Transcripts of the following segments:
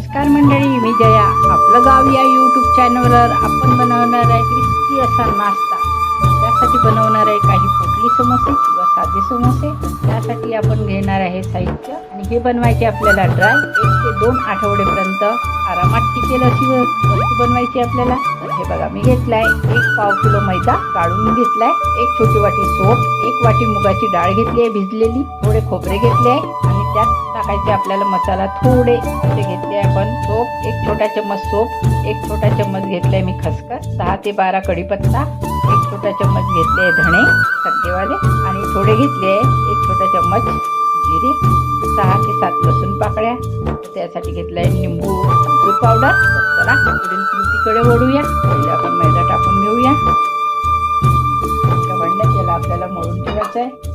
नमस्कार मंडळी मी जया. आपलं गाव या यूट्यूब चॅनलवर आपण बनवणार आहे क्रिस्पी असा नाश्ता. त्यासाठी बनवणार आहे काही पोटली समोसे किंवा साधे समोसे. त्यासाठी आपण घेणार आहे साहित्य आणि हे बनवायचे आपल्याला ड्राय एक ते दोन आठवडेपर्यंत. आरामात टिकेल अशी वस्तू बनवायची आपल्याला. हे बघा मी घेतलाय एक पाव किलो मैदा काढून घेतलाय. एक छोटी वाटी सोप एक वाटी मुगाची डाळ घेतली आहे भिजलेली. थोडे खोबरे घेतले आहे त्यात टाकायचे आपल्याला मसाला थोडे असे घेतले आपण. सोप एक छोटा चम्मच सोप एक छोटा चम्मच घेतलाय मी खसखस सहा ते बारा कढीपत्ता एक छोटा चम्मच घेतले आहे धणे सत्तेवाले आणि थोडे घेतले आहे एक छोटा चम्मच जिरे सहा ते सात लसूण पाकळ्या. त्यासाठी घेतलाय निंबू आमचूर पावडर. चला पुढील कृतीकडे वळूया. पहिले आपण मैदा टाकून घेऊया. एका भांड्यात याला आपल्याला मळून ठेवायचं आहे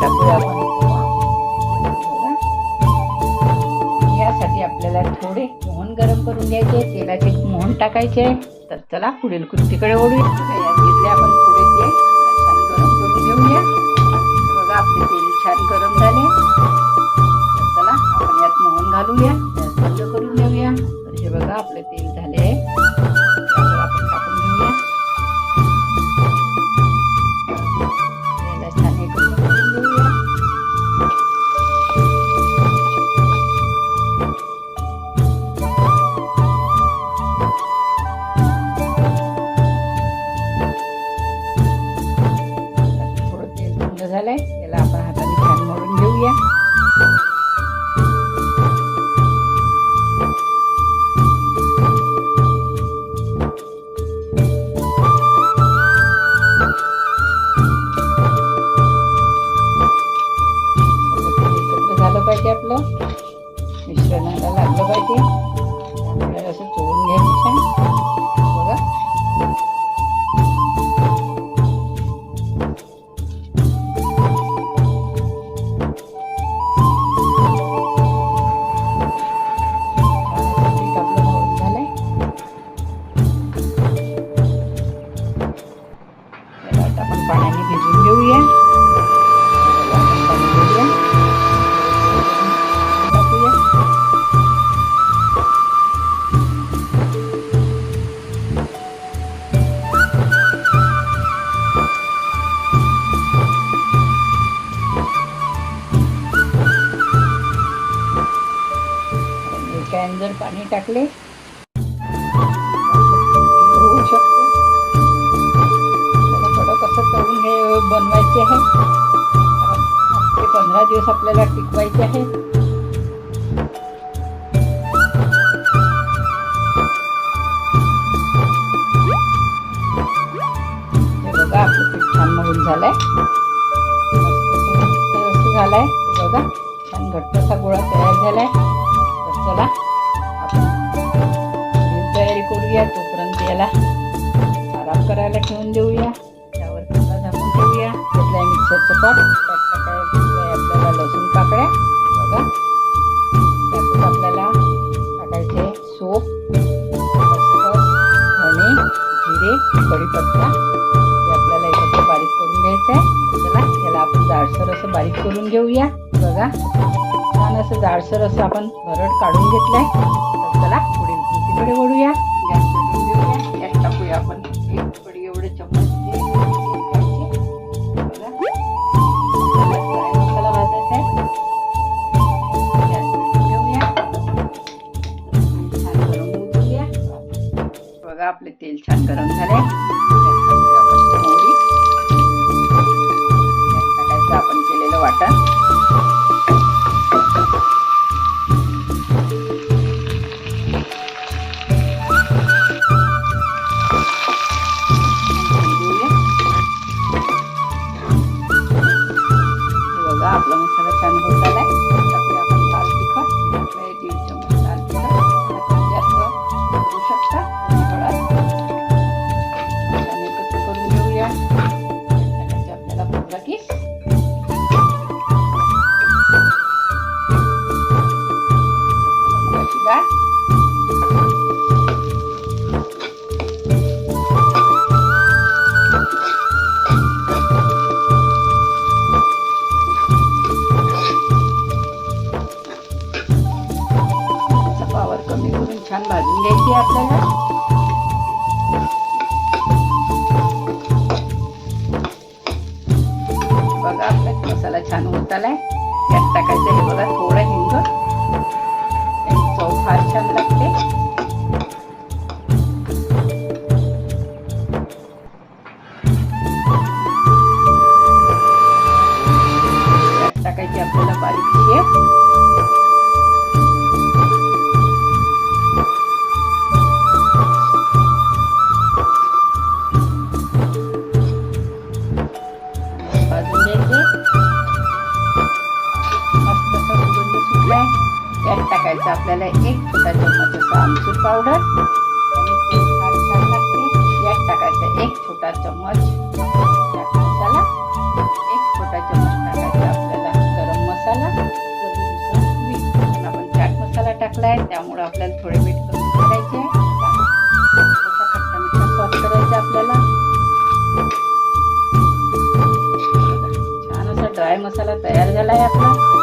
टाकूया आपण. बघा. यासाठी आपल्याला थोडे मोहन गरम करून घ्यायचे तेलाचे मोहन टाकायचे. तर चला पुढील कृतीकडे ओढूया घेतले आपण तेल छान गरम करून घेऊया. बघा आपले तेल छान गरम झाले. तर चला आपण यात मोहन घालूया. बंद करून घेऊया. तर हे बघा आपले तेल झाले. तेल थंड झालंय त्याला आपण हाताने छान मळून घेऊया थोडं तेल एकत्र झालं पाहिजे आपलं मिश्रणाला लागलं पाहिजे त्यामुळे असं चोळून घ्यायचं भिजून घेऊया जर पाणी टाकले. बनवायचे आहे. ते पंधरा दिवस आपल्याला टिकवायचे आहे. बघा आपलं पीठ छान मळून झालंय. मस्त असं झालंय बघा छान घट्टसा गोळा तयार झालाय. तर चला आपण तयारी करूया. तोपर्यंत याला आराम करायला ठेवून देऊया. घेतलाय आपल्याला लसूण पाकळ्या बघा. त्यातच आपल्याला टाकायचे सोप खसखस धणे जिरे कढीपत्ता. हे आपल्याला एकत्र बारीक करून घ्यायचं आहे चला याला आपण जाडसर असं बारीक करून घेऊया. बघा. छान असं जाडसर असं आपण भरड काढून घेतलंय. तर चला पुढील कृतीकडे वळूया. ಚಂದ್ರ आपल्याला एक छोटा चम्मच असा आमचूर पावडर यात टाकायचं. एक छोटा चम्मच. मसाला एक छोटा चम्मच टाकायचा. आपल्याला गरम मसाला मीठ आपण चाट मसाला टाकलाय त्यामुळं आपल्याला थोडे मीठ कमी करायचे आहे. थोडासा खट्टा मिठा स्वाद करायचा आपल्याला. छान असा ड्राय मसाला तयार झालाय आपला.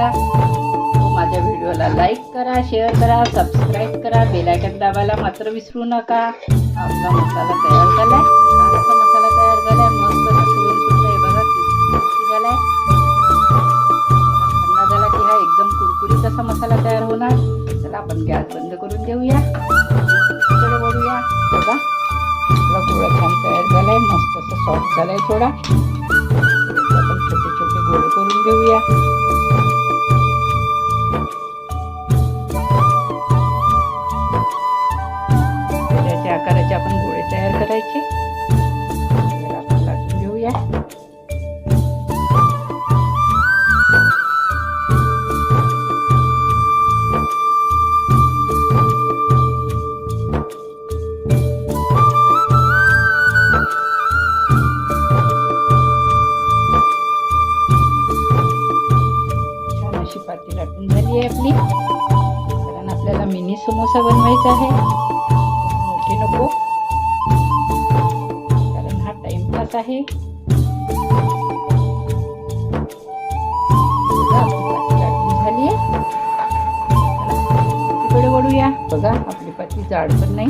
नक्की माझ्या व्हिडिओला लाईक करा शेअर करा सबस्क्राईब करा. बेलायकन दाबायला मात्र विसरू नका. आपला मसाला तयार झाला आहे असा मसाला तयार झालाय. मस्त असा सुगंध हे बघा. किती थंड झाला की हा एकदम कुरकुरीत असा मसाला तयार होणार. चला आपण गॅस बंद करून देऊया इकडे वळूया बघा. आपला गोळा छान तयार झालाय. मस्त असं सॉफ्ट झालाय थोडा. मिनी समोसा बनवायचा आहे? मोठे नको. कारण हा टाइमपास आहे. झाली आहे. वळूया. बघा आपली पाती जाड पण नाही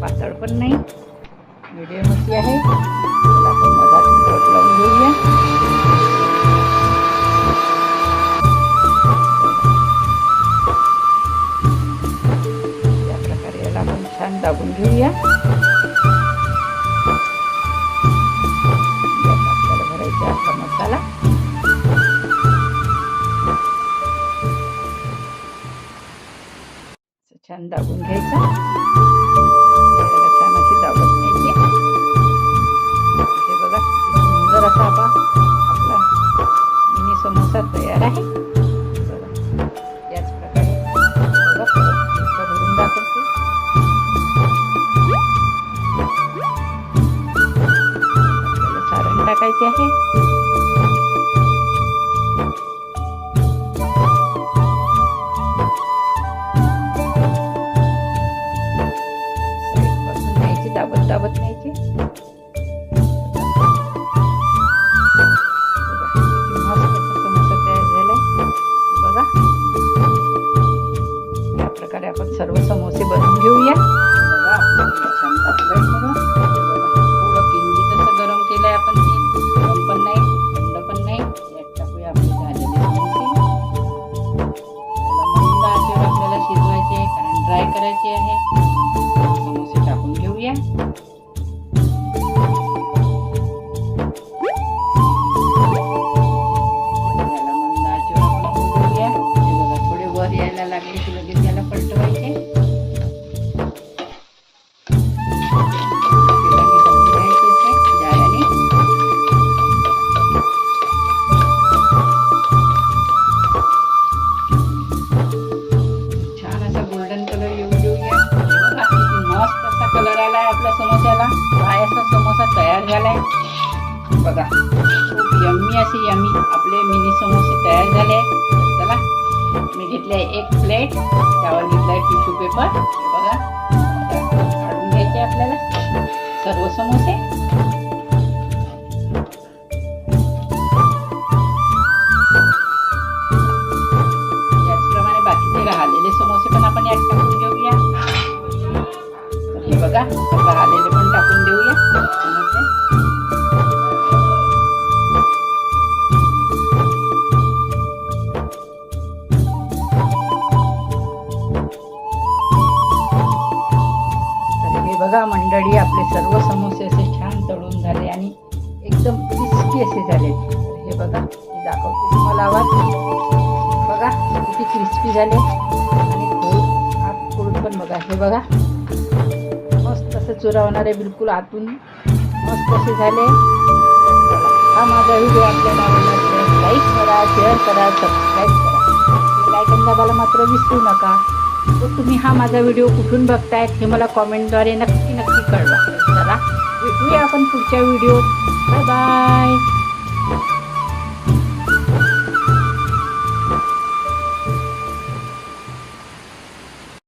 पातळ पण नाही. मिडियम अशी आहे. आपण मधातून लावून घेऊया. आपण छान दाबून घेऊया यात आपल्याला भरायचा आपला मसाला असं छान दाबून घ्यायचा बघा. खूप यम्मी असे यम्मी आपले मिनी समोसे तयार झाले. चला मी घेतले एक प्लेट त्यावर घेतलाय टिश्यू पेपर बघा. काढून घ्यायचे आपल्याला. सर्व समोसे. मंडळी आपले सर्व समोसे असे छान तळून झाले आणि एकदम क्रिस्पी असे झाले. हे बघा मी दाखवते तुम्हाला आवाज. बघा किती क्रिस्पी झाले. आणि खोल आत खोल पण बघा. हे बघा मस्त असं चुरावणारे बिलकुल आतून मस्त असे झाले. हा माझा व्हिडिओ आपल्याला लाईक करा शेअर करा सबस्क्राईब करा. लाईक दाबायला मात्र विसरू नका. तर तुम्ही हा माझा व्हिडिओ कुठून बघतायत हे मला कॉमेंटद्वारे नक्की कळवा चला भेटूया आपण पुढच्या व्हिडिओत बाय बाय